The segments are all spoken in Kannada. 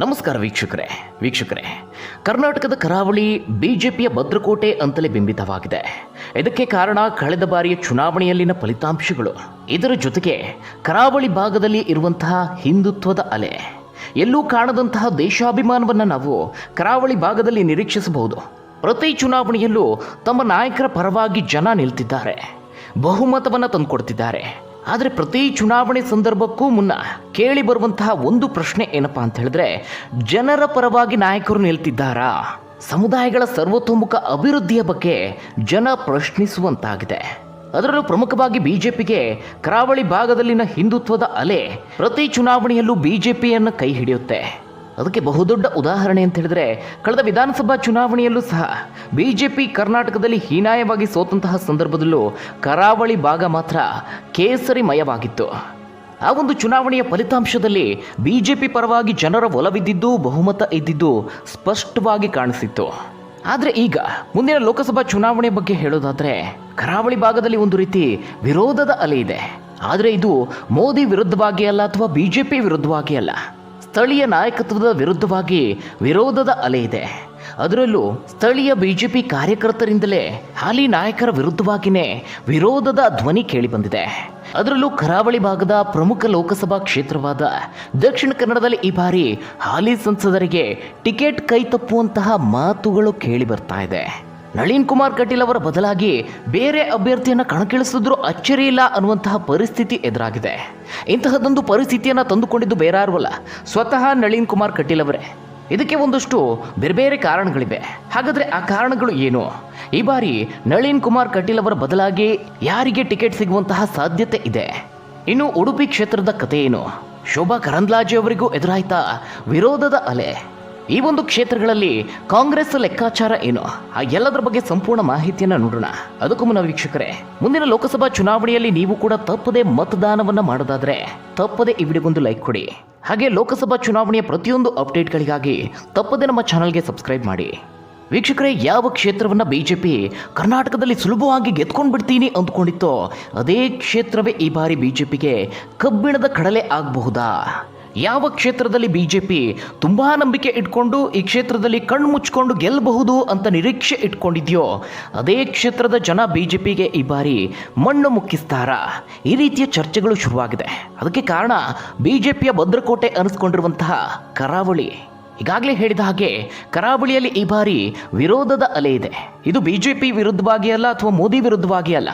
ನಮಸ್ಕಾರ ವೀಕ್ಷಕರೇ. ವೀಕ್ಷಕರೇ, ಕರ್ನಾಟಕದ ಕರಾವಳಿ ಬಿಜೆಪಿಯ ಭದ್ರಕೋಟೆ ಅಂತಲೇ ಬಿಂಬಿತವಾಗಿದೆ. ಇದಕ್ಕೆ ಕಾರಣ ಕಳೆದ ಬಾರಿಯ ಚುನಾವಣೆಯಲ್ಲಿನ ಫಲಿತಾಂಶಗಳು. ಇದರ ಜೊತೆಗೆ ಕರಾವಳಿ ಭಾಗದಲ್ಲಿ ಇರುವಂತಹ ಹಿಂದುತ್ವದ ಅಲೆ. ಎಲ್ಲೂ ಕಾಣದಂತಹ ದೇಶಾಭಿಮಾನವನ್ನು ನಾವು ಕರಾವಳಿ ಭಾಗದಲ್ಲಿ ನಿರೀಕ್ಷಿಸಬಹುದು. ಪ್ರತಿ ಚುನಾವಣೆಯಲ್ಲೂ ತಮ್ಮ ನಾಯಕರ ಪರವಾಗಿ ಜನ ನಿಲ್ತಿದ್ದಾರೆ. ಬಹುಮತವನ್ನು ತಂದುಕೊಡ್ತಿದ್ದಾರೆ. ಆದರೆ ಪ್ರತಿ ಚುನಾವಣೆ ಸಂದರ್ಭಕ್ಕೂ ಮುನ್ನ ಕೇಳಿ ಬರುವಂತಹ ಒಂದು ಪ್ರಶ್ನೆ ಏನಪ್ಪ ಅಂತ ಹೇಳಿದ್ರೆ, ಜನರ ಪರವಾಗಿ ನಾಯಕರು ನಿಲ್ತಿದ್ದಾರಾ? ಸಮುದಾಯಗಳ ಸರ್ವತೋಮುಖ ಅಭಿವೃದ್ಧಿಯ ಬಗ್ಗೆ ಜನ ಪ್ರಶ್ನಿಸುವಂತಾಗಿದೆ. ಅದರಲ್ಲೂ ಪ್ರಮುಖವಾಗಿ ಬಿಜೆಪಿಗೆ ಕರಾವಳಿ ಭಾಗದಲ್ಲಿನ ಹಿಂದುತ್ವದ ಅಲೆ ಪ್ರತಿ ಚುನಾವಣೆಯಲ್ಲೂ ಬಿಜೆಪಿಯನ್ನು ಕೈ ಹಿಡಿಯುತ್ತೆ. ಅದಕ್ಕೆ ಬಹುದೊಡ್ಡ ಉದಾಹರಣೆ ಅಂತ ಹೇಳಿದ್ರೆ, ಕಳೆದ ವಿಧಾನಸಭಾ ಚುನಾವಣೆಯಲ್ಲೂ ಸಹ ಬಿ ಜೆ ಪಿ ಕರ್ನಾಟಕದಲ್ಲಿ ಹೀನಾಯವಾಗಿ ಸೋತಂತಹ ಸಂದರ್ಭದಲ್ಲೂ ಕರಾವಳಿ ಭಾಗ ಮಾತ್ರ ಕೇಸರಿಮಯವಾಗಿತ್ತು. ಆ ಒಂದು ಚುನಾವಣೆಯ ಫಲಿತಾಂಶದಲ್ಲಿ ಬಿ ಜೆ ಪಿ ಪರವಾಗಿ ಜನರ ಒಲವಿದ್ದಿದ್ದು, ಬಹುಮತ ಇದ್ದಿದ್ದು ಸ್ಪಷ್ಟವಾಗಿ ಕಾಣಿಸಿತ್ತು. ಆದರೆ ಈಗ ಮುಂದಿನ ಲೋಕಸಭಾ ಚುನಾವಣೆ ಬಗ್ಗೆ ಹೇಳೋದಾದರೆ, ಕರಾವಳಿ ಭಾಗದಲ್ಲಿ ಒಂದು ರೀತಿ ವಿರೋಧದ ಅಲೆ ಇದೆ. ಆದರೆ ಇದು ಮೋದಿ ವಿರುದ್ಧವಾಗಿ ಅಲ್ಲ ಅಥವಾ ಬಿ ಜೆ ಪಿ ವಿರುದ್ಧವಾಗಿ ಅಲ್ಲ. ಸ್ಥಳೀಯ ನಾಯಕತ್ವದ ವಿರುದ್ಧವಾಗಿ ವಿರೋಧದ ಅಲೆ ಇದೆ. ಅದರಲ್ಲೂ ಸ್ಥಳೀಯ ಬಿಜೆಪಿ ಕಾರ್ಯಕರ್ತರಿಂದಲೇ ಹಾಲಿ ನಾಯಕರ ವಿರುದ್ಧವಾಗಿಯೇ ವಿರೋಧದ ಧ್ವನಿ ಕೇಳಿಬಂದಿದೆ. ಅದರಲ್ಲೂ ಕರಾವಳಿ ಭಾಗದ ಪ್ರಮುಖ ಲೋಕಸಭಾ ಕ್ಷೇತ್ರವಾದ ದಕ್ಷಿಣ ಕನ್ನಡದಲ್ಲಿ ಈ ಬಾರಿ ಹಾಲಿ ಸಂಸದರಿಗೆ ಟಿಕೆಟ್ ಕೈ ತಪ್ಪುವಂತಹ ಮಾತುಗಳು ಕೇಳಿ ಬರ್ತಾ ಇದೆ. ನಳಿನ್ ಕುಮಾರ್ ಕಟೀಲ್ ಅವರ ಬದಲಾಗಿ ಬೇರೆ ಅಭ್ಯರ್ಥಿಯನ್ನು ಕಣಕ್ಕಿಳಿಸಿದ್ರೂ ಅಚ್ಚರಿ ಇಲ್ಲ ಅನ್ನುವಂತಹ ಪರಿಸ್ಥಿತಿ ಎದುರಾಗಿದೆ. ಇಂತಹದೊಂದು ಪರಿಸ್ಥಿತಿಯನ್ನು ತಂದುಕೊಂಡಿದ್ದು ಬೇರಾರು ಅಲ್ಲ, ಸ್ವತಃ ನಳಿನ್ ಕುಮಾರ್ ಕಟೀಲ್ ಅವರೇ. ಇದಕ್ಕೆ ಒಂದಷ್ಟು ಬೇರೆ ಬೇರೆ ಕಾರಣಗಳಿವೆ. ಹಾಗಾದರೆ ಆ ಕಾರಣಗಳು ಏನು? ಈ ಬಾರಿ ನಳಿನ್ ಕುಮಾರ್ ಕಟೀಲ್ ಅವರ ಬದಲಾಗಿ ಯಾರಿಗೆ ಟಿಕೆಟ್ ಸಿಗುವಂತಹ ಸಾಧ್ಯತೆ ಇದೆ? ಇನ್ನು ಉಡುಪಿ ಕ್ಷೇತ್ರದ ಕಥೆ ಏನು? ಶೋಭಾ ಕರಂದ್ಲಾಜೆ ಅವರಿಗೂ ಎದುರಾಯ್ತಾ ವಿರೋಧದ ಅಲೆ? ಈ ಒಂದು ಕ್ಷೇತ್ರಗಳಲ್ಲಿ ಕಾಂಗ್ರೆಸ್ ಲೆಕ್ಕಾಚಾರ ಏನು? ಆ ಎಲ್ಲದರ ಬಗ್ಗೆ ಸಂಪೂರ್ಣ ಮಾಹಿತಿಯನ್ನು ನೋಡೋಣ. ಅದಕ್ಕೂ ಮುನ್ನ ವೀಕ್ಷಕರೇ, ಮುಂದಿನ ಲೋಕಸಭಾ ಚುನಾವಣೆಯಲ್ಲಿ ನೀವು ಕೂಡ ತಪ್ಪದೆ ಮತದಾನವನ್ನು ಮಾಡೋದಾದ್ರೆ ತಪ್ಪದೇ ಈ ವಿಡಿಯೋಗೊಂದು ಲೈಕ್ ಕೊಡಿ. ಹಾಗೆ ಲೋಕಸಭಾ ಚುನಾವಣೆಯ ಪ್ರತಿಯೊಂದು ಅಪ್ಡೇಟ್ಗಳಿಗಾಗಿ ತಪ್ಪದೆ ನಮ್ಮ ಚಾನಲ್ಗೆ ಸಬ್ಸ್ಕ್ರೈಬ್ ಮಾಡಿ. ವೀಕ್ಷಕರೇ, ಯಾವ ಕ್ಷೇತ್ರವನ್ನ ಬಿಜೆಪಿ ಕರ್ನಾಟಕದಲ್ಲಿ ಸುಲಭವಾಗಿ ಗೆದ್ಕೊಂಡು ಬಿಡ್ತೀನಿ ಅಂದ್ಕೊಂಡಿತ್ತೋ, ಅದೇ ಕ್ಷೇತ್ರವೇ ಈ ಬಾರಿ ಬಿಜೆಪಿಗೆ ಕಬ್ಬಿಣದ ಕಡಲೆ ಆಗಬಹುದಾ? ಯಾವ ಕ್ಷೇತ್ರದಲ್ಲಿ ಬಿಜೆಪಿ ತುಂಬಾ ನಂಬಿಕೆ ಇಟ್ಕೊಂಡು ಈ ಕ್ಷೇತ್ರದಲ್ಲಿ ಕಣ್ಣು ಮುಚ್ಕೊಂಡು ಗೆಲ್ಲಬಹುದು ಅಂತ ನಿರೀಕ್ಷೆ ಇಟ್ಕೊಂಡಿದ್ಯೋ, ಅದೇ ಕ್ಷೇತ್ರದ ಜನ ಬಿಜೆಪಿಗೆ ಈ ಬಾರಿ ಮಣ್ಣು ಮುಕ್ಕಿಸ್ತಾರಾ. ಈ ರೀತಿಯ ಚರ್ಚೆಗಳು ಶುರುವಾಗಿದೆ. ಅದಕ್ಕೆ ಕಾರಣ ಬಿಜೆಪಿಯ ಭದ್ರಕೋಟೆ ಅನಿಸ್ಕೊಂಡಿರುವಂತಹ ಕರಾವಳಿ. ಈಗಾಗಲೇ ಹೇಳಿದ ಹಾಗೆ, ಕರಾವಳಿಯಲ್ಲಿ ಈ ಬಾರಿ ವಿರೋಧದ ಅಲೆ ಇದೆ. ಇದು ಬಿಜೆಪಿ ವಿರುದ್ಧವಾಗಿ ಅಲ್ಲ ಅಥವಾ ಮೋದಿ ವಿರುದ್ಧವಾಗಿ ಅಲ್ಲ?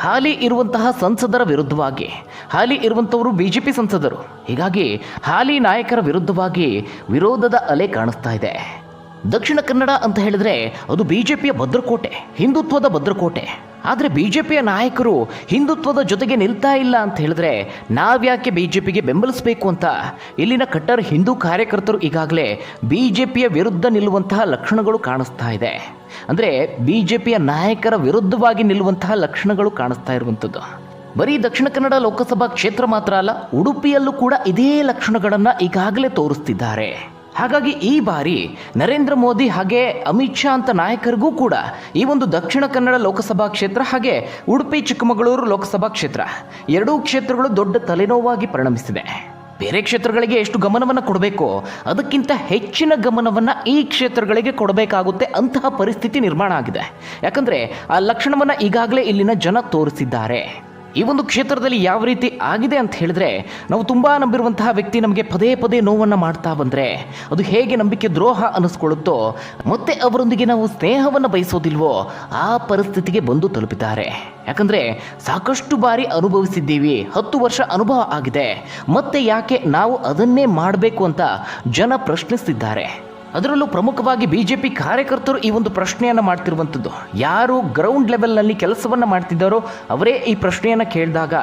ಹಾಲಿ ಇರುವಂತಹ ಸಂಸದರ ವಿರುದ್ಧವಾಗಿ, ಹಾಲಿ ಇರುವಂಥವರು ಬಿಜೆಪಿ ಸಂಸದರು. ಹೀಗಾಗಿ ಹಾಲಿ ನಾಯಕರ ವಿರುದ್ಧವಾಗಿ ವಿರೋಧದ ಅಲೆ ಕಾಣಿಸ್ತಾ ಇದೆ. ದಕ್ಷಿಣ ಕನ್ನಡ ಅಂತ ಹೇಳಿದ್ರೆ ಅದು ಬಿ ಜೆ ಪಿಯ ಭದ್ರಕೋಟೆ, ಹಿಂದುತ್ವದ ಭದ್ರಕೋಟೆ. ಆದರೆ ಬಿ ಜೆ ಪಿಯ ನಾಯಕರು ಹಿಂದುತ್ವದ ಜೊತೆಗೆ ನಿಲ್ತಾ ಇಲ್ಲ ಅಂತ ಹೇಳಿದ್ರೆ ನಾವ್ಯಾಕೆ ಬಿ ಜೆ ಪಿಗೆ ಬೆಂಬಲಿಸಬೇಕು ಅಂತ? ಇಲ್ಲಿನ ಕಟ್ಟರ್ ಹಿಂದೂ ಕಾರ್ಯಕರ್ತರು ಈಗಾಗಲೇ ಬಿ ಜೆ ಪಿಯ ವಿರುದ್ಧ ನಿಲ್ಲುವಂತಹ ಲಕ್ಷಣಗಳು ಕಾಣಿಸ್ತಾ ಇದೆ. ಅಂದರೆ ಬಿ ಜೆ ಪಿಯ ನಾಯಕರ ವಿರುದ್ಧವಾಗಿ ನಿಲ್ಲುವಂತಹ ಲಕ್ಷಣಗಳು ಕಾಣಿಸ್ತಾ ಇರುವಂಥದ್ದು. ಬರೀ ದಕ್ಷಿಣ ಕನ್ನಡ ಲೋಕಸಭಾ ಕ್ಷೇತ್ರ ಮಾತ್ರ ಅಲ್ಲ, ಉಡುಪಿಯಲ್ಲೂ ಕೂಡ ಇದೇ ಲಕ್ಷಣಗಳನ್ನು ಈಗಾಗಲೇ ತೋರಿಸ್ತಿದ್ದಾರೆ. ಹಾಗಾಗಿ ಈ ಬಾರಿ ನರೇಂದ್ರ ಮೋದಿ ಹಾಗೆ ಅಮಿತ್ ಶಾ ಅಂತ ನಾಯಕರಿಗೂ ಕೂಡ ಈ ಒಂದು ದಕ್ಷಿಣ ಕನ್ನಡ ಲೋಕಸಭಾ ಕ್ಷೇತ್ರ ಹಾಗೆ ಉಡುಪಿ, ಚಿಕ್ಕಮಗಳೂರು ಲೋಕಸಭಾ ಕ್ಷೇತ್ರ ಎರಡೂ ಕ್ಷೇತ್ರಗಳು ದೊಡ್ಡ ತಲೆನೋವಾಗಿ ಪರಿಣಮಿಸಿದೆ. ಬೇರೆ ಕ್ಷೇತ್ರಗಳಿಗೆ ಎಷ್ಟು ಗಮನವನ್ನು ಕೊಡಬೇಕು ಅದಕ್ಕಿಂತ ಹೆಚ್ಚಿನ ಗಮನವನ್ನು ಈ ಕ್ಷೇತ್ರಗಳಿಗೆ ಕೊಡಬೇಕಾಗುತ್ತೆ ಅಂತಹ ಪರಿಸ್ಥಿತಿ ನಿರ್ಮಾಣ ಆಗಿದೆ. ಯಾಕಂದರೆ ಆ ಲಕ್ಷಣವನ್ನು ಈಗಾಗಲೇ ಇಲ್ಲಿನ ಜನ ತೋರಿಸಿದ್ದಾರೆ. ಈ ಒಂದು ಕ್ಷೇತ್ರದಲ್ಲಿ ಯಾವ ರೀತಿ ಆಗಿದೆ ಅಂತ ಹೇಳಿದ್ರೆ, ನಾವು ತುಂಬ ನಂಬಿರುವಂತಹ ವ್ಯಕ್ತಿ ನಮಗೆ ಪದೇ ಪದೇ ನೋವನ್ನು ಮಾಡ್ತಾ ಬಂದರೆ, ಅದು ಹೇಗೆ ನಂಬಿಕೆ ದ್ರೋಹ ಅನಿಸ್ಕೊಳ್ಳುತ್ತೋ ಮತ್ತೆ ಅವರೊಂದಿಗೆ ನಾವು ಸ್ನೇಹವನ್ನು ಬಯಸೋದಿಲ್ವೋ, ಆ ಪರಿಸ್ಥಿತಿಗೆ ಬಂದು ತಲುಪಿದ್ದಾರೆ. ಯಾಕಂದರೆ ಸಾಕಷ್ಟು ಬಾರಿ ಅನುಭವಿಸಿದ್ದೀವಿ, ಹತ್ತು ವರ್ಷ ಅನುಭವ ಆಗಿದೆ, ಮತ್ತೆ ಯಾಕೆ ನಾವು ಅದನ್ನೇ ಮಾಡಬೇಕು ಅಂತ ಜನ ಪ್ರಶ್ನಿಸ್ತಿದ್ದಾರೆ. ಅದರಲ್ಲೂ ಪ್ರಮುಖವಾಗಿ ಬಿ ಜೆ ಪಿ ಕಾರ್ಯಕರ್ತರು ಈ ಒಂದು ಪ್ರಶ್ನೆಯನ್ನು ಮಾಡ್ತಿರುವಂಥದ್ದು ಯಾರು ಗ್ರೌಂಡ್ ಲೆವೆಲ್ನಲ್ಲಿ ಕೆಲಸವನ್ನು ಮಾಡ್ತಿದ್ದಾರೋ ಅವರೇ ಈ ಪ್ರಶ್ನೆಯನ್ನು ಕೇಳಿದಾಗ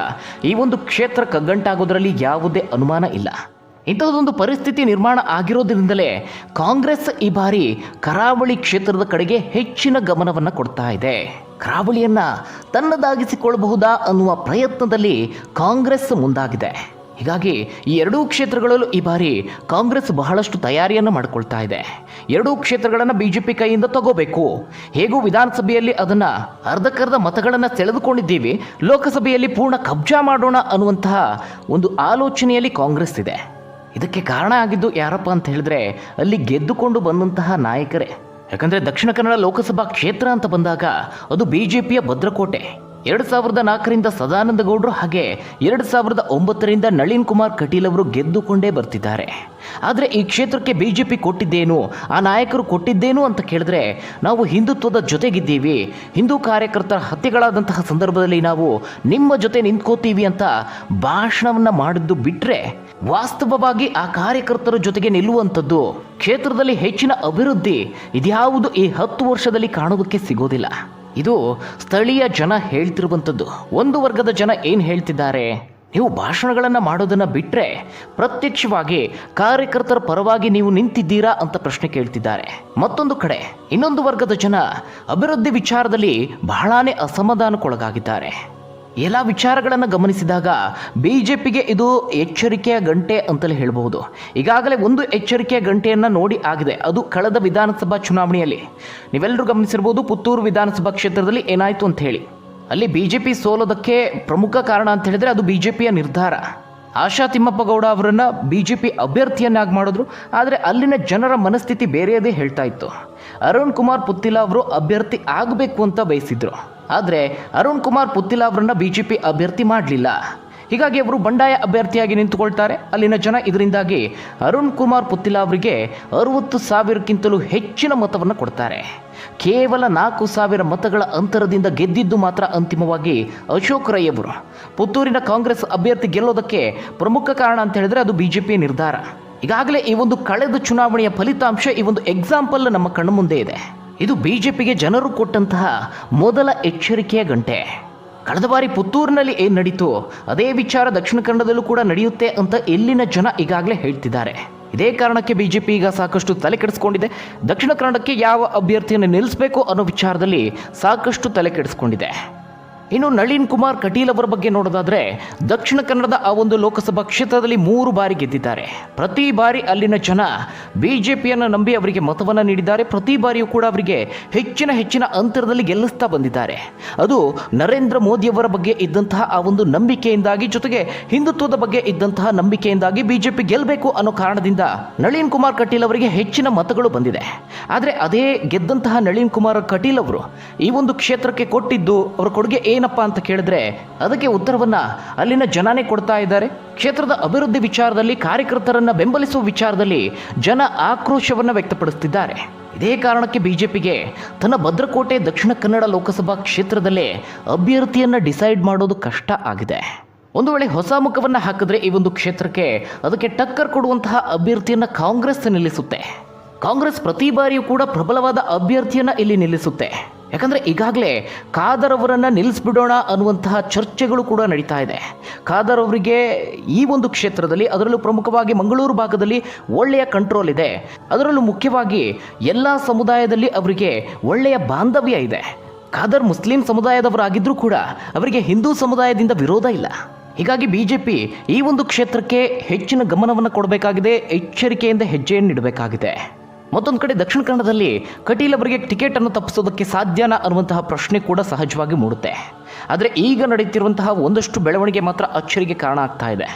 ಈ ಒಂದು ಕ್ಷೇತ್ರ ಕಗ್ಗಂಟಾಗೋದರಲ್ಲಿ ಯಾವುದೇ ಅನುಮಾನ ಇಲ್ಲ. ಇಂಥದ್ದೊಂದು ಪರಿಸ್ಥಿತಿ ನಿರ್ಮಾಣ ಆಗಿರೋದ್ರಿಂದಲೇ ಕಾಂಗ್ರೆಸ್ ಈ ಬಾರಿ ಕರಾವಳಿ ಕ್ಷೇತ್ರದ ಕಡೆಗೆ ಹೆಚ್ಚಿನ ಗಮನವನ್ನು ಕೊಡ್ತಾ ಇದೆ. ಕರಾವಳಿಯನ್ನು ತನ್ನದಾಗಿಸಿಕೊಳ್ಳಬಹುದಾ ಅನ್ನುವ ಪ್ರಯತ್ನದಲ್ಲಿ ಕಾಂಗ್ರೆಸ್ ಮುಂದಾಗಿದೆ. ಹೀಗಾಗಿ ಈ ಎರಡೂ ಕ್ಷೇತ್ರಗಳಲ್ಲೂ ಈ ಬಾರಿ ಕಾಂಗ್ರೆಸ್ ಬಹಳಷ್ಟು ತಯಾರಿಯನ್ನು ಮಾಡಿಕೊಳ್ತಾ ಇದೆ. ಎರಡೂ ಕ್ಷೇತ್ರಗಳನ್ನು ಬಿ ಜೆ ಪಿ ಕೈಯಿಂದ ತಗೋಬೇಕು. ಹೇಗೂ ವಿಧಾನಸಭೆಯಲ್ಲಿ ಅದನ್ನು ಅರ್ಧಕ್ಕರ್ಧ ಮತಗಳನ್ನು ಸೆಳೆದುಕೊಂಡಿದ್ದೀವಿ, ಲೋಕಸಭೆಯಲ್ಲಿ ಪೂರ್ಣ ಕಬ್ಜಾ ಮಾಡೋಣ ಅನ್ನುವಂತಹ ಒಂದು ಆಲೋಚನೆಯಲ್ಲಿ ಕಾಂಗ್ರೆಸ್ ಇದೆ. ಇದಕ್ಕೆ ಕಾರಣ ಆಗಿದ್ದು ಯಾರಪ್ಪ ಅಂತ ಹೇಳಿದ್ರೆ ಅಲ್ಲಿ ಗೆದ್ದುಕೊಂಡು ಬಂದಂತಹ ನಾಯಕರೇ. ಯಾಕಂದರೆ ದಕ್ಷಿಣ ಕನ್ನಡ ಲೋಕಸಭಾ ಕ್ಷೇತ್ರ ಅಂತ ಬಂದಾಗ ಅದು ಬಿ ಜೆ ಪಿಯ ಭದ್ರಕೋಟೆ. ಎರಡು ಸಾವಿರದ ನಾಲ್ಕರಿಂದ ಸದಾನಂದ ಗೌಡರು ಹಾಗೆ ಎರಡು ಸಾವಿರದ ಒಂಬತ್ತರಿಂದ ನಳಿನ್ ಕುಮಾರ್ ಕಟೀಲ್ ಅವರು ಗೆದ್ದುಕೊಂಡೇ ಬರ್ತಿದ್ದಾರೆ. ಆದರೆ ಈ ಕ್ಷೇತ್ರಕ್ಕೆ ಬಿ ಜೆ ಪಿ ಕೊಟ್ಟಿದ್ದೇನು, ಆ ನಾಯಕರು ಕೊಟ್ಟಿದ್ದೇನು ಅಂತ ಕೇಳಿದ್ರೆ ನಾವು ಹಿಂದುತ್ವದ ಜೊತೆಗಿದ್ದೀವಿ, ಹಿಂದೂ ಕಾರ್ಯಕರ್ತರ ಹತ್ಯೆಗಳಾದಂತಹ ಸಂದರ್ಭದಲ್ಲಿ ನಾವು ನಿಮ್ಮ ಜೊತೆ ನಿಂತ್ಕೋತೀವಿ ಅಂತ ಭಾಷಣವನ್ನು ಮಾಡಿದ್ದು ಬಿಟ್ಟರೆ ವಾಸ್ತವವಾಗಿ ಆ ಕಾರ್ಯಕರ್ತರ ಜೊತೆಗೆ ನಿಲ್ಲುವಂಥದ್ದು ಕ್ಷೇತ್ರದಲ್ಲಿ ಹೆಚ್ಚಿನ ಅಭಿವೃದ್ಧಿ ಇದ್ಯಾವುದು ಈ ಹತ್ತು ವರ್ಷದಲ್ಲಿ ಕಾಣೋದಕ್ಕೆ ಸಿಗೋದಿಲ್ಲ. ಇದು ಸ್ಥಳೀಯ ಜನ ಹೇಳ್ತಿರುವಂಥದ್ದು. ಒಂದು ವರ್ಗದ ಜನ ಏನು ಹೇಳ್ತಿದ್ದಾರೆ? ನೀವು ಭಾಷಣಗಳನ್ನು ಮಾಡೋದನ್ನು ಬಿಟ್ಟರೆ ಪ್ರತ್ಯಕ್ಷವಾಗಿ ಕಾರ್ಯಕರ್ತರ ಪರವಾಗಿ ನೀವು ನಿಂತಿದ್ದೀರಾ ಅಂತ ಪ್ರಶ್ನೆ ಕೇಳ್ತಿದ್ದಾರೆ. ಮತ್ತೊಂದು ಕಡೆ, ಇನ್ನೊಂದು ವರ್ಗದ ಜನ ಅಭಿವೃದ್ಧಿ ವಿಚಾರದಲ್ಲಿ ಬಹಳಾನೇ ಅಸಮಾಧಾನಕ್ಕೊಳಗಾಗಿದ್ದಾರೆ. ಎಲ್ಲ ವಿಚಾರಗಳನ್ನು ಗಮನಿಸಿದಾಗ ಬಿ ಜೆ ಪಿಗೆ ಇದು ಎಚ್ಚರಿಕೆಯ ಗಂಟೆ ಅಂತಲೇ ಹೇಳಬಹುದು. ಈಗಾಗಲೇ ಒಂದು ಎಚ್ಚರಿಕೆಯ ಗಂಟೆಯನ್ನು ನೋಡಿ ಆಗಿದೆ. ಅದು ಕಳೆದ ವಿಧಾನಸಭಾ ಚುನಾವಣೆಯಲ್ಲಿ. ನೀವೆಲ್ಲರೂ ಗಮನಿಸಿರ್ಬೋದು ಪುತ್ತೂರು ವಿಧಾನಸಭಾ ಕ್ಷೇತ್ರದಲ್ಲಿ ಏನಾಯಿತು ಅಂತ ಹೇಳಿ. ಅಲ್ಲಿ ಬಿ ಜೆ ಪಿ ಸೋಲೋದಕ್ಕೆ ಪ್ರಮುಖ ಕಾರಣ ಅಂತ ಹೇಳಿದರೆ ಅದು ಬಿ ಜೆ ನಿರ್ಧಾರ. ಆಶಾ ತಿಮ್ಮಪ್ಪಗೌಡ ಅವರನ್ನು ಬಿ ಜೆ ಪಿ ಅಭ್ಯರ್ಥಿಯನ್ನಾಗಿ ಮಾಡಿದ್ರು. ಆದರೆ ಅಲ್ಲಿನ ಜನರ ಮನಸ್ಥಿತಿ ಬೇರೆಯದೇ ಹೇಳ್ತಾ ಇತ್ತು. ಅರುಣ್ ಕುಮಾರ್ ಪುತ್ತಿಲ ಅವರು ಅಭ್ಯರ್ಥಿ ಆಗಬೇಕು ಅಂತ ಬಯಸಿದ್ರು. ಆದರೆ ಅರುಣ್ ಕುಮಾರ್ ಪುತ್ತಿಲ ಅವರನ್ನು ಬಿ ಜೆ ಪಿ ಅಭ್ಯರ್ಥಿ ಮಾಡಲಿಲ್ಲ. ಹೀಗಾಗಿ ಅವರು ಬಂಡಾಯ ಅಭ್ಯರ್ಥಿಯಾಗಿ ನಿಂತುಕೊಳ್ತಾರೆ. ಅಲ್ಲಿನ ಜನ ಇದರಿಂದಾಗಿ ಅರುಣ್ ಕುಮಾರ್ ಪುತ್ತಿಲ ಅವರಿಗೆ ಅರುವತ್ತು ಸಾವಿರಕ್ಕಿಂತಲೂ ಹೆಚ್ಚಿನ ಮತವನ್ನು ಕೊಡ್ತಾರೆ. ಕೇವಲ ನಾಲ್ಕು ಸಾವಿರ ಮತಗಳ ಅಂತರದಿಂದ ಗೆದ್ದಿದ್ದು ಮಾತ್ರ ಅಂತಿಮವಾಗಿ ಅಶೋಕ್ ರೈ ಅವರು. ಪುತ್ತೂರಿನ ಕಾಂಗ್ರೆಸ್ ಅಭ್ಯರ್ಥಿ ಗೆಲ್ಲೋದಕ್ಕೆ ಪ್ರಮುಖ ಕಾರಣ ಅಂತ ಹೇಳಿದ್ರೆ ಅದು ಬಿಜೆಪಿ ನಿರ್ಧಾರ. ಈಗಾಗಲೇ ಈ ಒಂದು ಕಳೆದ ಚುನಾವಣೆಯ ಫಲಿತಾಂಶ ಈ ಒಂದು ಎಕ್ಸಾಂಪಲ್ ನಮ್ಮ ಕಣ್ಣು ಮುಂದೆ ಇದೆ. ಇದು ಬಿ ಜೆ ಪಿಗೆ ಜನರು ಕೊಟ್ಟಂತಹ ಮೊದಲ ಎಚ್ಚರಿಕೆಯ ಗಂಟೆ. ಕಳೆದ ಬಾರಿ ಪುತ್ತೂರಿನಲ್ಲಿ ಏನು ನಡೀತು ಅದೇ ವಿಚಾರ ದಕ್ಷಿಣ ಕನ್ನಡದಲ್ಲೂ ಕೂಡ ನಡೆಯುತ್ತೆ ಅಂತ ಇಲ್ಲಿನ ಜನ ಈಗಾಗಲೇ ಹೇಳ್ತಿದ್ದಾರೆ. ಇದೇ ಕಾರಣಕ್ಕೆ ಬಿಜೆಪಿ ಈಗ ಸಾಕಷ್ಟು ತಲೆ ಕೆಡಿಸ್ಕೊಂಡಿದೆ. ದಕ್ಷಿಣ ಕನ್ನಡಕ್ಕೆ ಯಾವ ಅಭ್ಯರ್ಥಿಯನ್ನು ನಿಲ್ಲಿಸಬೇಕು ಅನ್ನೋ ವಿಚಾರದಲ್ಲಿ ಸಾಕಷ್ಟು ತಲೆ ಕೆಡಿಸ್ಕೊಂಡಿದೆ. ಇನ್ನು ನಳಿನ್ ಕುಮಾರ್ ಕಟೀಲ್ ಅವರ ಬಗ್ಗೆ ನೋಡೋದಾದ್ರೆ, ದಕ್ಷಿಣ ಕನ್ನಡದ ಆ ಒಂದು ಲೋಕಸಭಾ ಕ್ಷೇತ್ರದಲ್ಲಿ ಮೂರು ಬಾರಿ ಗೆದ್ದಿದ್ದಾರೆ. ಪ್ರತಿ ಬಾರಿ ಅಲ್ಲಿನ ಜನ ಬಿಜೆಪಿಯನ್ನು ನಂಬಿ ಅವರಿಗೆ ಮತವನ್ನು ನೀಡಿದ್ದಾರೆ. ಪ್ರತಿ ಬಾರಿಯೂ ಕೂಡ ಅವರಿಗೆ ಹೆಚ್ಚಿನ ಹೆಚ್ಚಿನ ಅಂತರದಲ್ಲಿ ಗೆಲ್ಲಿಸ್ತಾ ಬಂದಿದ್ದಾರೆ. ಅದು ನರೇಂದ್ರ ಮೋದಿಯವರ ಬಗ್ಗೆ ಇದ್ದಂತಹ ಆ ಒಂದು ನಂಬಿಕೆಯಿಂದಾಗಿ, ಜೊತೆಗೆ ಹಿಂದುತ್ವದ ಬಗ್ಗೆ ಇದ್ದಂತಹ ನಂಬಿಕೆಯಿಂದಾಗಿ ಬಿಜೆಪಿ ಗೆಲ್ಲಬೇಕು ಅನ್ನೋ ಕಾರಣದಿಂದ ನಳಿನ್ ಕುಮಾರ್ ಕಟೀಲ್ ಅವರಿಗೆ ಹೆಚ್ಚಿನ ಮತಗಳು ಬಂದಿದೆ. ಆದರೆ ಅದೇ ಗೆದ್ದಂತಹ ನಳಿನ್ ಕುಮಾರ್ ಕಟೀಲ್ ಅವರು ಈ ಒಂದು ಕ್ಷೇತ್ರಕ್ಕೆ ಕೊಟ್ಟಿದ್ದು, ಅವರ ಕೊಡುಗೆ ಏನಪ್ಪ ಅಂತ ಕೇಳಿದ್ರೆ ಅದಕ್ಕೆ ಉತ್ತರವನ್ನ ಅಲ್ಲಿನ ಜನನೇ ಕೊಡ್ತಾ ಇದ್ದಾರೆ. ಕ್ಷೇತ್ರದ ಅಭಿವೃದ್ಧಿ ವಿಚಾರದಲ್ಲಿ ಕಾರ್ಯಕರ್ತರನ್ನ ಬೆಂಬಲಿಸುವ ವಿಚಾರದಲ್ಲಿ ಜನ ಆಕ್ರೋಶವನ್ನ ವ್ಯಕ್ತಪಡಿಸುತ್ತಿದ್ದಾರೆ ಇದೇ ಕಾರಣಕ್ಕೆ ಬಿಜೆಪಿಗೆ ತನ್ನ ಭದ್ರಕೋಟೆ ದಕ್ಷಿಣ ಕನ್ನಡ ಲೋಕಸಭಾ ಕ್ಷೇತ್ರದಲ್ಲೇ ಅಭ್ಯರ್ಥಿಯನ್ನ ಡಿಸೈಡ್ ಮಾಡೋದು ಕಷ್ಟ ಆಗಿದೆ. ಒಂದು ವೇಳೆ ಹೊಸ ಮುಖವನ್ನು ಹಾಕಿದ್ರೆ ಈ ಒಂದು ಕ್ಷೇತ್ರಕ್ಕೆ ಅದಕ್ಕೆ ಟಕ್ಕರ್ ಕೊಡುವಂತಹ ಅಭ್ಯರ್ಥಿಯನ್ನು ಕಾಂಗ್ರೆಸ್ ನಿಲ್ಲಿಸುತ್ತೆ. ಕಾಂಗ್ರೆಸ್ ಪ್ರತಿ ಬಾರಿಯೂ ಕೂಡ ಪ್ರಬಲವಾದ ಅಭ್ಯರ್ಥಿಯನ್ನ ಇಲ್ಲಿ ನಿಲ್ಲಿಸುತ್ತೆ. ಯಾಕಂದ್ರೆ ಈಗಾಗಲೇ ಖಾದರ್ ಅವರನ್ನು ನಿಲ್ಲಿಸ್ಬಿಡೋಣ ಅನ್ನುವಂತಹ ಚರ್ಚೆಗಳು ಕೂಡ ನಡೀತಾ ಇದೆ. ಖಾದರ್ ಅವರಿಗೆ ಈ ಒಂದು ಕ್ಷೇತ್ರದಲ್ಲಿ, ಅದರಲ್ಲೂ ಪ್ರಮುಖವಾಗಿ ಮಂಗಳೂರು ಭಾಗದಲ್ಲಿ ಒಳ್ಳೆಯ ಕಂಟ್ರೋಲ್ ಇದೆ. ಅದರಲ್ಲೂ ಮುಖ್ಯವಾಗಿ ಎಲ್ಲ ಸಮುದಾಯದಲ್ಲಿ ಅವರಿಗೆ ಒಳ್ಳೆಯ ಬಾಂಧವ್ಯ ಇದೆ. ಖಾದರ್ ಮುಸ್ಲಿಂ ಸಮುದಾಯದವರಾಗಿದ್ದರೂ ಕೂಡ ಅವರಿಗೆ ಹಿಂದೂ ಸಮುದಾಯದಿಂದ ವಿರೋಧ ಇಲ್ಲ. ಹೀಗಾಗಿ ಬಿ ಜೆ ಪಿ ಈ ಒಂದು ಕ್ಷೇತ್ರಕ್ಕೆ ಹೆಚ್ಚಿನ ಗಮನವನ್ನು ಕೊಡಬೇಕಾಗಿದೆ, ಎಚ್ಚರಿಕೆಯಿಂದ ಹೆಜ್ಜೆಯನ್ನು ಇಡಬೇಕಾಗಿದೆ. ಮತ್ತೊಂದು ಕಡೆ ದಕ್ಷಿಣ ಕನ್ನಡದಲ್ಲಿ ಕಟೀಲ್ ಅವರಿಗೆ ಟಿಕೆಟ್ ಅನ್ನು ತಪ್ಪಿಸೋದಕ್ಕೆ ಸಾಧ್ಯನಾ ಅನ್ನುವಂತಹ ಪ್ರಶ್ನೆ ಕೂಡ ಸಹಜವಾಗಿ ಮೂಡುತ್ತೆ. ಆದರೆ ಈಗ ನಡೆಯುತ್ತಿರುವಂತಹ ಒಂದಷ್ಟು ಬೆಳವಣಿಗೆ ಮಾತ್ರ ಅಚ್ಚರಿಗೆ ಕಾರಣ ಆಗ್ತಾ ಇದೆ.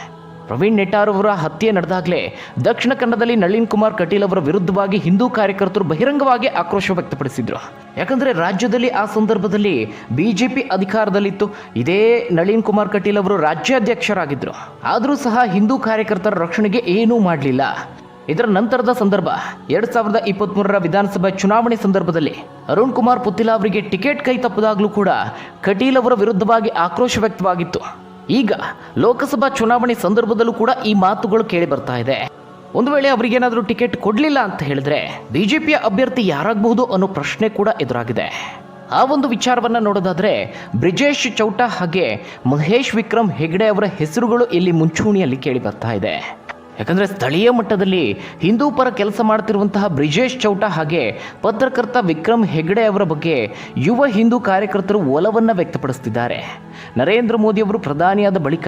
ಪ್ರವೀಣ್ ನೆಟ್ಟಾರ್ ಅವರ ಹತ್ಯೆ ನಡೆದಾಗಲೇ ದಕ್ಷಿಣ ಕನ್ನಡದಲ್ಲಿ ನಳಿನ್ ಕುಮಾರ್ ಕಟೀಲ್ ಅವರ ವಿರುದ್ಧವಾಗಿ ಹಿಂದೂ ಕಾರ್ಯಕರ್ತರು ಬಹಿರಂಗವಾಗಿ ಆಕ್ರೋಶ ವ್ಯಕ್ತಪಡಿಸಿದ್ರು. ಯಾಕಂದ್ರೆ ರಾಜ್ಯದಲ್ಲಿ ಆ ಸಂದರ್ಭದಲ್ಲಿ ಬಿಜೆಪಿ ಅಧಿಕಾರದಲ್ಲಿತ್ತು. ಇದೇ ನಳಿನ್ ಕುಮಾರ್ ಕಟೀಲ್ ಅವರು ರಾಜ್ಯಾಧ್ಯಕ್ಷರಾಗಿದ್ದರು ಆದರೂ ಸಹ ಹಿಂದೂ ಕಾರ್ಯಕರ್ತರ ರಕ್ಷಣೆಗೆ ಏನೂ ಮಾಡಲಿಲ್ಲ. ಇದರ ನಂತರದ ಸಂದರ್ಭ ಎರಡ್ ಸಾವಿರದ ಇಪ್ಪತ್ತ್ಮೂರರ ವಿಧಾನಸಭಾ ಚುನಾವಣೆ ಸಂದರ್ಭದಲ್ಲಿ ಅರುಣ್ ಕುಮಾರ್ ಪುತ್ತಿಲ ಅವರಿಗೆ ಟಿಕೆಟ್ ಕೈ ತಪ್ಪದಾಗಲೂ ಕೂಡ ಕಟೀಲ್ ಅವರ ವಿರುದ್ಧವಾಗಿ ಆಕ್ರೋಶ ವ್ಯಕ್ತವಾಗಿತ್ತು. ಈಗ ಲೋಕಸಭಾ ಚುನಾವಣೆ ಸಂದರ್ಭದಲ್ಲೂ ಕೂಡ ಈ ಮಾತುಗಳು ಕೇಳಿ ಬರ್ತಾ ಇದೆ. ಒಂದು ವೇಳೆ ಅವರಿಗೇನಾದರೂ ಟಿಕೆಟ್ ಕೊಡಲಿಲ್ಲ ಅಂತ ಹೇಳಿದ್ರೆ ಬಿಜೆಪಿಯ ಅಭ್ಯರ್ಥಿ ಯಾರಾಗಬಹುದು ಅನ್ನೋ ಪ್ರಶ್ನೆ ಕೂಡ ಎದುರಾಗಿದೆ. ಆ ಒಂದು ವಿಚಾರವನ್ನು ನೋಡೋದಾದ್ರೆ ಬ್ರಿಜೇಶ್ ಚೌಟಾ ಹಾಗೆ ಮಹೇಶ್ ವಿಕ್ರಮ್ ಹೆಗ್ಡೆ ಅವರ ಹೆಸರುಗಳು ಇಲ್ಲಿ ಮುಂಚೂಣಿಯಲ್ಲಿ ಕೇಳಿ ಬರ್ತಾ ಇದೆ. ಯಾಕಂದರೆ ಸ್ಥಳೀಯ ಮಟ್ಟದಲ್ಲಿ ಹಿಂದೂ ಪರ ಕೆಲಸ ಮಾಡ್ತಿರುವಂತಹ ಬ್ರಿಜೇಶ್ ಚೌಟ ಹಾಗೆ ಪತ್ರಕರ್ತ ವಿಕ್ರಮ್ ಹೆಗ್ಡೆ ಅವರ ಬಗ್ಗೆ ಯುವ ಹಿಂದೂ ಕಾರ್ಯಕರ್ತರು ಒಲವನ್ನು ವ್ಯಕ್ತಪಡಿಸ್ತಿದ್ದಾರೆ. ನರೇಂದ್ರ ಮೋದಿಯವರು ಪ್ರಧಾನಿಯಾದ ಬಳಿಕ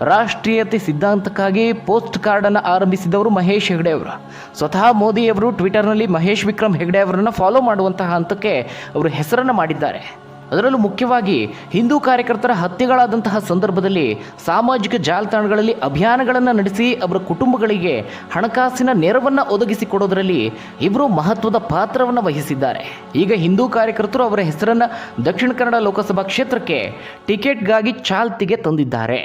ರಾಷ್ಟ್ರೀಯತೆ ಸಿದ್ಧಾಂತಕ್ಕಾಗಿ ಪೋಸ್ಟ್ ಕಾರ್ಡನ್ನು ಆರಂಭಿಸಿದವರು ಮಹೇಶ್ ಹೆಗ್ಡೆ ಅವರು. ಸ್ವತಃ ಮೋದಿಯವರು ಟ್ವಿಟರ್ನಲ್ಲಿ ಮಹೇಶ್ ವಿಕ್ರಮ್ ಹೆಗ್ಡೆ ಅವರನ್ನು ಫಾಲೋ ಮಾಡುವಂತಹ ಹಂತಕ್ಕೆ ಅವರು ಹೆಸರನ್ನು ಮಾಡಿದ್ದಾರೆ. ಅದರಲ್ಲೂ ಮುಖ್ಯವಾಗಿ ಹಿಂದೂ ಕಾರ್ಯಕರ್ತರ ಹತ್ಯೆಗಳಾದಂತಹ ಸಂದರ್ಭದಲ್ಲಿ ಸಾಮಾಜಿಕ ಜಾಲತಾಣಗಳಲ್ಲಿ ಅಭಿಯಾನಗಳನ್ನು ನಡೆಸಿ ಅವರ ಕುಟುಂಬಗಳಿಗೆ ಹಣಕಾಸಿನ ನೆರವನ್ನು ಒದಗಿಸಿಕೊಡೋದರಲ್ಲಿ ಇವರು ಮಹತ್ವದ ಪಾತ್ರವನ್ನು ವಹಿಸಿದ್ದಾರೆ. ಈಗ ಹಿಂದೂ ಕಾರ್ಯಕರ್ತರು ಅವರ ಹೆಸರನ್ನು ದಕ್ಷಿಣ ಕನ್ನಡ ಲೋಕಸಭಾ ಕ್ಷೇತ್ರಕ್ಕೆ ಟಿಕೆಟ್ಗಾಗಿ ಚಾಲ್ತಿಗೆ ತಂದಿದ್ದಾರೆ.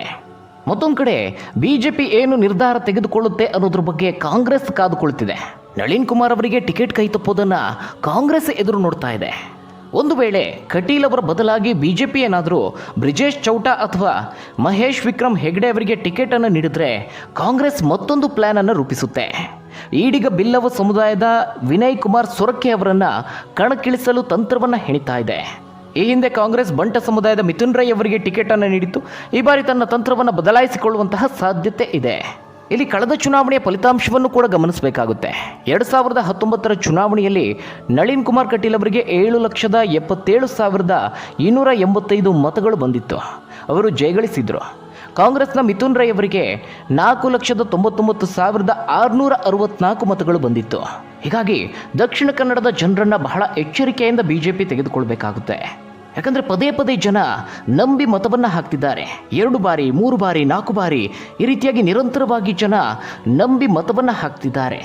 ಮತ್ತೊಂದು ಕಡೆ ಬಿಜೆಪಿ ಏನು ನಿರ್ಧಾರ ತೆಗೆದುಕೊಳ್ಳುತ್ತೆ ಅನ್ನೋದ್ರ ಬಗ್ಗೆ ಕಾಂಗ್ರೆಸ್ ಕಾದುಕೊಳ್ತಿದೆ. ನಳಿನ್ ಕುಮಾರ್ ಅವರಿಗೆ ಟಿಕೆಟ್ ಕೈ ತಪ್ಪೋದನ್ನು ಕಾಂಗ್ರೆಸ್ ಎದುರು ನೋಡ್ತಾ ಇದೆ. ಒಂದು ವೇಳೆ ಕಟೀಲ್ ಅವರ ಬದಲಾಗಿ ಬಿ ಜೆ ಪಿ ಏನಾದರೂ ಬ್ರಿಜೇಶ್ ಚೌಟಾ ಅಥವಾ ಮಹೇಶ್ ವಿಕ್ರಮ್ ಹೆಗ್ಡೆ ಅವರಿಗೆ ಟಿಕೆಟನ್ನು ನೀಡಿದರೆ ಕಾಂಗ್ರೆಸ್ ಮತ್ತೊಂದು ಪ್ಲ್ಯಾನನ್ನು ರೂಪಿಸುತ್ತೆ. ಈಡಿಗ ಬಿಲ್ಲವ ಸಮುದಾಯದ ವಿನಯ್ ಕುಮಾರ್ ಸೊರಕೆ ಅವರನ್ನು ಕಣಕ್ಕಿಳಿಸಲು ತಂತ್ರವನ್ನು ಹೆಣಿತಾ ಇದೆ. ಈ ಹಿಂದೆ ಕಾಂಗ್ರೆಸ್ ಬಂಟ ಸಮುದಾಯದ ಮಿಥುನ್ ರೈ ಅವರಿಗೆ ಟಿಕೆಟನ್ನು ನೀಡಿತ್ತು. ಈ ಬಾರಿ ತನ್ನ ತಂತ್ರವನ್ನು ಬದಲಾಯಿಸಿಕೊಳ್ಳುವಂತಹ ಸಾಧ್ಯತೆ ಇದೆ. ಇಲ್ಲಿ ಕಳೆದ ಚುನಾವಣೆಯ ಫಲಿತಾಂಶವನ್ನು ಕೂಡ ಗಮನಿಸಬೇಕಾಗುತ್ತೆ. ಎರಡು ಸಾವಿರದ ಹತ್ತೊಂಬತ್ತರ ಚುನಾವಣೆಯಲ್ಲಿ ನಳಿನ್ ಕುಮಾರ್ ಕಟೀಲ್ ಅವರಿಗೆ ಏಳು ಲಕ್ಷದ ಎಪ್ಪತ್ತೇಳು ಸಾವಿರದ ಇನ್ನೂರ ಎಂಬತ್ತೈದು ಮತಗಳು ಬಂದಿತ್ತು. ಅವರು ಜಯಗಳಿಸಿದರು. ಕಾಂಗ್ರೆಸ್ನ ಮಿಥುನ್ ರೈ ಅವರಿಗೆ ನಾಲ್ಕು ಲಕ್ಷದ ತೊಂಬತ್ತೊಂಬತ್ತು ಸಾವಿರದ ಆರುನೂರ ಅರವತ್ನಾಲ್ಕು ಮತಗಳು ಬಂದಿತ್ತು. ಹೀಗಾಗಿ ದಕ್ಷಿಣ ಕನ್ನಡದ ಜನರನ್ನು ಬಹಳ ಎಚ್ಚರಿಕೆಯಿಂದ ಬಿಜೆಪಿ ತೆಗೆದುಕೊಳ್ಬೇಕಾಗುತ್ತೆ. ಯಾಕಂದ್ರೆ ಪದೇ ಪದೇ ಜನ ನಂಬಿ ಮತವನ್ನ ಹಾಕ್ತಿದ್ದಾರೆ. ಎರಡು ಬಾರಿ, ಮೂರು ಬಾರಿ, ನಾಲ್ಕು ಬಾರಿ ಈ ರೀತಿಯಾಗಿ ನಿರಂತರವಾಗಿ ಜನ ನಂಬಿ ಮತವನ್ನ ಹಾಕ್ತಿದ್ದಾರೆ.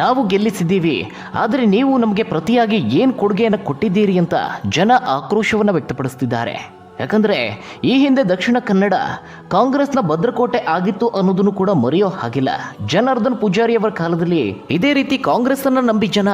ನಾವು ಗೆಲ್ಲಿಸಿದ್ದೀವಿ, ಆದರೆ ನೀವು ನಮಗೆ ಪ್ರತಿಯಾಗಿ ಏನು ಕೊಡುಗೆಯನ್ನು ಕೊಟ್ಟಿದ್ದೀರಿ ಅಂತ ಜನ ಆಕ್ರೋಶವನ್ನು ವ್ಯಕ್ತಪಡಿಸ್ತಿದ್ದಾರೆ. ಯಾಕಂದರೆ ಈ ಹಿಂದೆ ದಕ್ಷಿಣ ಕನ್ನಡ ಕಾಂಗ್ರೆಸ್ನ ಭದ್ರಕೋಟೆ ಆಗಿತ್ತು ಅನ್ನೋದನ್ನು ಕೂಡ ಮರೆಯೋ ಹಾಗಿಲ್ಲ. ಜನಾರ್ದನ್ ಪೂಜಾರಿಯವರ ಕಾಲದಲ್ಲಿ ಇದೇ ರೀತಿ ಕಾಂಗ್ರೆಸ್ ಅನ್ನ ನಂಬಿ ಜನ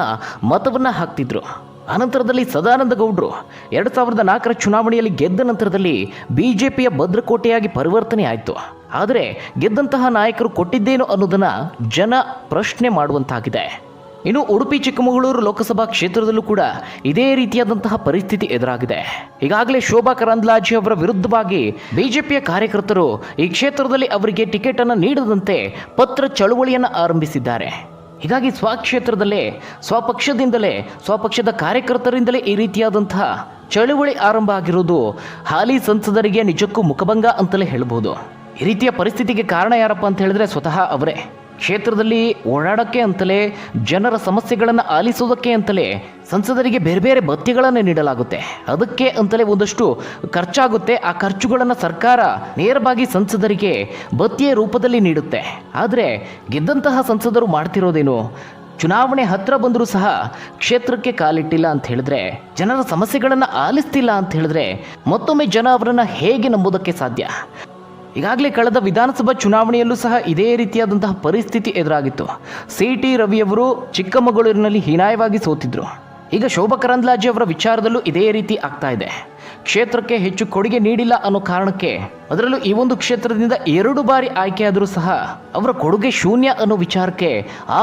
ಮತವನ್ನ ಹಾಕ್ತಿದ್ರು. ಅನಂತರದಲ್ಲಿ ಸದಾನಂದ ಗೌಡರು. ಎರಡು ಸಾವಿರದ ನಾಲ್ಕರ ಚುನಾವಣೆಯಲ್ಲಿ ಗೆದ್ದ ನಂತರದಲ್ಲಿ ಬಿ ಜೆ ಪಿಯ ಭದ್ರಕೋಟೆಯಾಗಿ ಪರಿವರ್ತನೆ ಆಯಿತು. ಆದರೆ ಗೆದ್ದಂತಹ ನಾಯಕರು ಕೊಟ್ಟಿದ್ದೇನು ಅನ್ನೋದನ್ನು ಜನ ಪ್ರಶ್ನೆ ಮಾಡುವಂತಾಗಿದೆ. ಇನ್ನು ಉಡುಪಿ, ಚಿಕ್ಕಮಗಳೂರು ಲೋಕಸಭಾ ಕ್ಷೇತ್ರದಲ್ಲೂ ಕೂಡ ಇದೇ ರೀತಿಯಾದಂತಹ ಪರಿಸ್ಥಿತಿ ಎದುರಾಗಿದೆ. ಈಗಾಗಲೇ ಶೋಭಾ ಕರಂದ್ಲಾಜಿ ಅವರ ವಿರುದ್ಧವಾಗಿ ಬಿಜೆಪಿಯ ಕಾರ್ಯಕರ್ತರು ಈ ಕ್ಷೇತ್ರದಲ್ಲಿ ಅವರಿಗೆ ಟಿಕೆಟ್ ಅನ್ನು ನೀಡದಂತೆ ಪತ್ರ ಚಳುವಳಿಯನ್ನು ಆರಂಭಿಸಿದ್ದಾರೆ. ಹೀಗಾಗಿ ಸ್ವಕ್ಷೇತ್ರದಲ್ಲೇ, ಸ್ವಪಕ್ಷದಿಂದಲೇ, ಸ್ವಪಕ್ಷದ ಕಾರ್ಯಕರ್ತರಿಂದಲೇ ಈ ರೀತಿಯಾದಂತಹ ಚಳುವಳಿ ಆರಂಭ ಆಗಿರುವುದು ಹಾಲಿ ಸಂಸದರಿಗೆ ನಿಜಕ್ಕೂ ಮುಖಭಂಗ ಅಂತಲೇ ಹೇಳ್ಬೋದು. ಈ ರೀತಿಯ ಪರಿಸ್ಥಿತಿಗೆ ಕಾರಣ ಯಾರಪ್ಪ ಅಂತ ಹೇಳಿದ್ರೆ ಸ್ವತಃ ಅವರೇ. ಕ್ಷೇತ್ರದಲ್ಲಿ ಓಡಾಡೋಕ್ಕೆ ಅಂತಲೇ, ಜನರ ಸಮಸ್ಯೆಗಳನ್ನು ಆಲಿಸೋದಕ್ಕೆ ಅಂತಲೇ, ಸಂಸದರಿಗೆ ಬೇರೆ ಬೇರೆ ಭತ್ಯೆಗಳನ್ನು ನೀಡಲಾಗುತ್ತೆ. ಅದಕ್ಕೆ ಅಂತಲೇ ಒಂದಷ್ಟು ಖರ್ಚಾಗುತ್ತೆ. ಆ ಖರ್ಚುಗಳನ್ನು ಸರ್ಕಾರ ನೇರವಾಗಿ ಸಂಸದರಿಗೆ ಭತ್ಯೆಯ ರೂಪದಲ್ಲಿ ನೀಡುತ್ತೆ. ಆದರೆ, ಗೆದ್ದಂತಹ ಸಂಸದರು ಮಾಡ್ತಿರೋದೇನು? ಚುನಾವಣೆ ಹತ್ರ ಬಂದರೂ ಸಹ ಕ್ಷೇತ್ರಕ್ಕೆ ಕಾಲಿಟ್ಟಿಲ್ಲ ಅಂತ ಹೇಳಿದ್ರೆ, ಜನರ ಸಮಸ್ಯೆಗಳನ್ನು ಆಲಿಸ್ತಿಲ್ಲ ಅಂತ ಹೇಳಿದ್ರೆ ಮತ್ತೊಮ್ಮೆ ಜನ ಅವರನ್ನು ಹೇಗೆ ನಂಬೋದಕ್ಕೆ ಸಾಧ್ಯ? ಈಗಾಗಲೇ ಕಳೆದ ವಿಧಾನಸಭಾ ಚುನಾವಣೆಯಲ್ಲೂ ಸಹ ಇದೇ ರೀತಿಯಾದಂತಹ ಪರಿಸ್ಥಿತಿ ಎದುರಾಗಿತ್ತು. ಸಿ ಟಿ ರವಿಯವರು ಚಿಕ್ಕಮಗಳೂರಿನಲ್ಲಿ ಹೀನಾಯವಾಗಿ ಸೋತಿದ್ರು. ಈಗ ಶೋಭಾ ಕರಂದ್ಲಾಜೆ ಅವರ ವಿಚಾರದಲ್ಲೂ ಇದೇ ರೀತಿ ಆಗ್ತಾ ಇದೆ. ಕ್ಷೇತ್ರಕ್ಕೆ ಹೆಚ್ಚು ಕೊಡುಗೆ ನೀಡಿಲ್ಲ ಅನ್ನೋ ಕಾರಣಕ್ಕೆ ಅದರಲ್ಲೂ ಈ ಒಂದು ಕ್ಷೇತ್ರದಿಂದ ಎರಡು ಬಾರಿ ಆಯ್ಕೆಯಾದರೂ ಸಹ ಅವರ ಕೊಡುಗೆ ಶೂನ್ಯ ಅನ್ನೋ ವಿಚಾರಕ್ಕೆ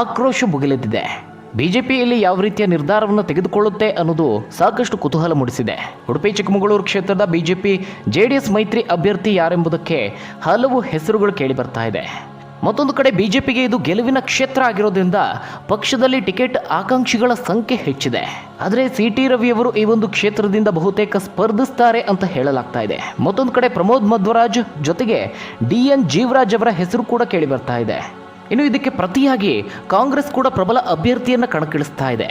ಆಕ್ರೋಶ ಭುಗಿಲೆದ್ದಿದೆ ಬಿಜೆಪಿ ಇಲ್ಲಿ ಯಾವ ರೀತಿಯ ನಿರ್ಧಾರವನ್ನು ತೆಗೆದುಕೊಳ್ಳುತ್ತೆ ಅನ್ನೋದು ಸಾಕಷ್ಟು ಕುತೂಹಲ ಮೂಡಿಸಿದೆ. ಉಡುಪಿ, ಚಿಕ್ಕಮಗಳೂರು ಕ್ಷೇತ್ರದ ಬಿಜೆಪಿ, ಜೆಡಿಎಸ್ ಮೈತ್ರಿ ಅಭ್ಯರ್ಥಿ ಯಾರೆಂಬುದಕ್ಕೆ ಹಲವು ಹೆಸರುಗಳು ಕೇಳಿ ಬರ್ತಾ ಇದೆ. ಮತ್ತೊಂದು ಕಡೆ ಬಿಜೆಪಿಗೆ ಇದು ಗೆಲುವಿನ ಕ್ಷೇತ್ರ ಆಗಿರೋದ್ರಿಂದ ಪಕ್ಷದಲ್ಲಿ ಟಿಕೆಟ್ ಆಕಾಂಕ್ಷಿಗಳ ಸಂಖ್ಯೆ ಹೆಚ್ಚಿದೆ. ಆದರೆ ಸಿ ಟಿ ರವಿಯವರು ಈ ಒಂದು ಕ್ಷೇತ್ರದಿಂದ ಬಹುತೇಕ ಸ್ಪರ್ಧಿಸ್ತಾರೆ ಅಂತ ಹೇಳಲಾಗ್ತಾ ಇದೆ. ಮತ್ತೊಂದು ಕಡೆ ಪ್ರಮೋದ್ ಮಧ್ವರಾಜ್ ಜೊತೆಗೆ ಡಿ ಎನ್ ಜೀವರಾಜ್ ಅವರ ಹೆಸರು ಕೂಡ ಕೇಳಿ ಬರ್ತಾ ಇದೆ. ಇನ್ನು ಇದಕ್ಕೆ ಪ್ರತಿಯಾಗಿ ಕಾಂಗ್ರೆಸ್ ಕೂಡ ಪ್ರಬಲ ಅಭ್ಯರ್ಥಿಯನ್ನು ಕಣಕ್ಕಿಳಿಸ್ತಾ ಇದೆ.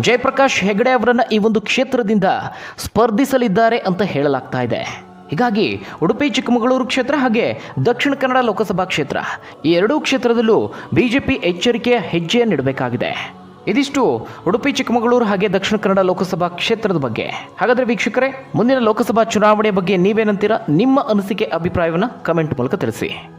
ಜಯಪ್ರಕಾಶ್ ಹೆಗಡೆ ಅವರನ್ನು ಈ ಒಂದು ಕ್ಷೇತ್ರದಿಂದ ಸ್ಪರ್ಧಿಸಲಿದ್ದಾರೆ ಅಂತ ಹೇಳಲಾಗ್ತಾ ಇದೆ. ಹೀಗಾಗಿ ಉಡುಪಿ, ಚಿಕ್ಕಮಗಳೂರು ಕ್ಷೇತ್ರ ಹಾಗೆ ದಕ್ಷಿಣ ಕನ್ನಡ ಲೋಕಸಭಾ ಕ್ಷೇತ್ರ ಈ ಎರಡೂ ಕ್ಷೇತ್ರದಲ್ಲೂ ಬಿಜೆಪಿ ಎಚ್ಚರಿಕೆಯ ಹೆಜ್ಜೆಯನ್ನಿಡಬೇಕಾಗಿದೆ ಇದಿಷ್ಟು ಉಡುಪಿ, ಚಿಕ್ಕಮಗಳೂರು ಹಾಗೆ ದಕ್ಷಿಣ ಕನ್ನಡ ಲೋಕಸಭಾ ಕ್ಷೇತ್ರದ ಬಗ್ಗೆ. ಹಾಗಾದರೆ ವೀಕ್ಷಕರೇ, ಮುಂದಿನ ಲೋಕಸಭಾ ಚುನಾವಣೆ ಬಗ್ಗೆ ನೀವೇನಂತೀರಾ? ನಿಮ್ಮ ಅನಿಸಿಕೆ, ಅಭಿಪ್ರಾಯವನ್ನು ಕಮೆಂಟ್ ಮೂಲಕ ತಿಳಿಸಿ.